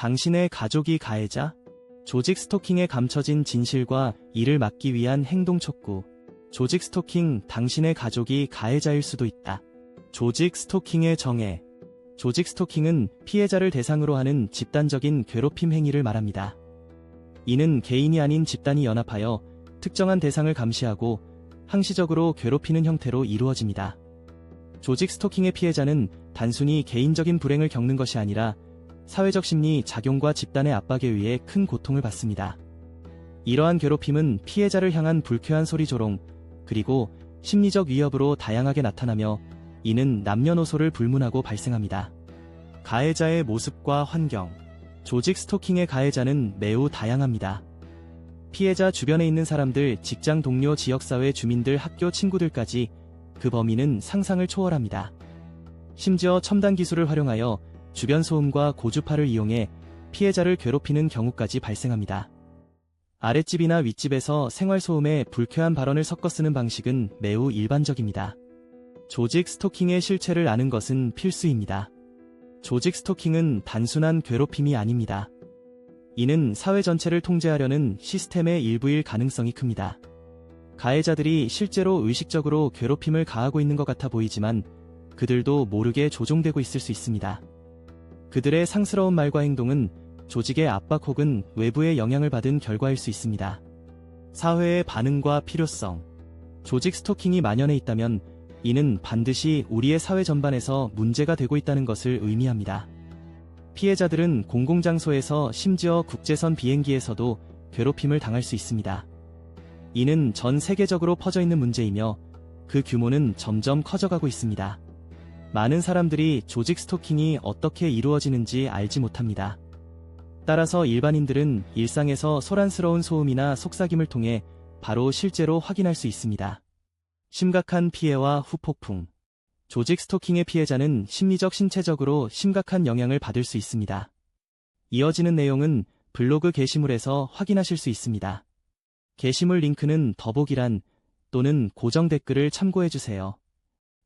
당신의 가족이 가해자? 조직 스토킹에 감춰진 진실과 이를 막기 위한 행동 촉구. 조직 스토킹, 당신의 가족이 가해자일 수도 있다. 조직 스토킹의 정의. 조직 스토킹은 피해자를 대상으로 하는 집단적인 괴롭힘 행위를 말합니다. 이는 개인이 아닌 집단이 연합하여 특정한 대상을 감시하고 항시적으로 괴롭히는 형태로 이루어집니다. 조직 스토킹의 피해자는 단순히 개인적인 불행을 겪는 것이 아니라 사회적 심리 작용과 집단의 압박에 의해 큰 고통을 받습니다. 이러한 괴롭힘은 피해자를 향한 불쾌한 소리 조롱, 그리고 심리적 위협으로 다양하게 나타나며 이는 남녀노소를 불문하고 발생합니다. 가해자의 모습과 환경 조직 스토킹의 가해자는 매우 다양합니다. 피해자 주변에 있는 사람들, 직장 동료, 지역사회 주민들, 학교 친구들까지 그 범위는 상상을 초월합니다. 심지어 첨단 기술을 활용하여 주변 소음과 고주파를 이용해 피해자를 괴롭히는 경우까지 발생합니다. 아랫집이나 윗집에서 생활소음에 불쾌한 발언을 섞어 쓰는 방식은 매우 일반적입니다. 조직 스토킹의 실체를 아는 것은 필수입니다. 조직 스토킹은 단순한 괴롭힘이 아닙니다. 이는 사회 전체를 통제하려는 시스템의 일부일 가능성이 큽니다. 가해자들이 실제로 의식적으로 괴롭힘을 가하고 있는 것 같아 보이지만 그들도 모르게 조종되고 있을 수 있습니다. 그들의 상스러운 말과 행동은 조직의 압박 혹은 외부의 영향을 받은 결과일 수 있습니다. 사회의 반응과 필요성. 조직 스토킹이 만연해 있다면 이는 반드시 우리의 사회 전반에서 문제가 되고 있다는 것을 의미합니다. 피해자들은 공공장소에서 심지어 국제선 비행기에서도 괴롭힘을 당할 수 있습니다. 이는 전 세계적으로 퍼져 있는 문제이며 그 규모는 점점 커져가고 있습니다. 많은 사람들이 조직 스토킹이 어떻게 이루어지는지 알지 못합니다. 따라서 일반인들은 일상에서 소란스러운 소음이나 속삭임을 통해 바로 실제로 확인할 수 있습니다. 심각한 피해와 후폭풍. 조직 스토킹의 피해자는 심리적 신체적으로 심각한 영향을 받을 수 있습니다. 이어지는 내용은 블로그 게시물에서 확인하실 수 있습니다. 게시물 링크는 더보기란 또는 고정 댓글을 참고해주세요.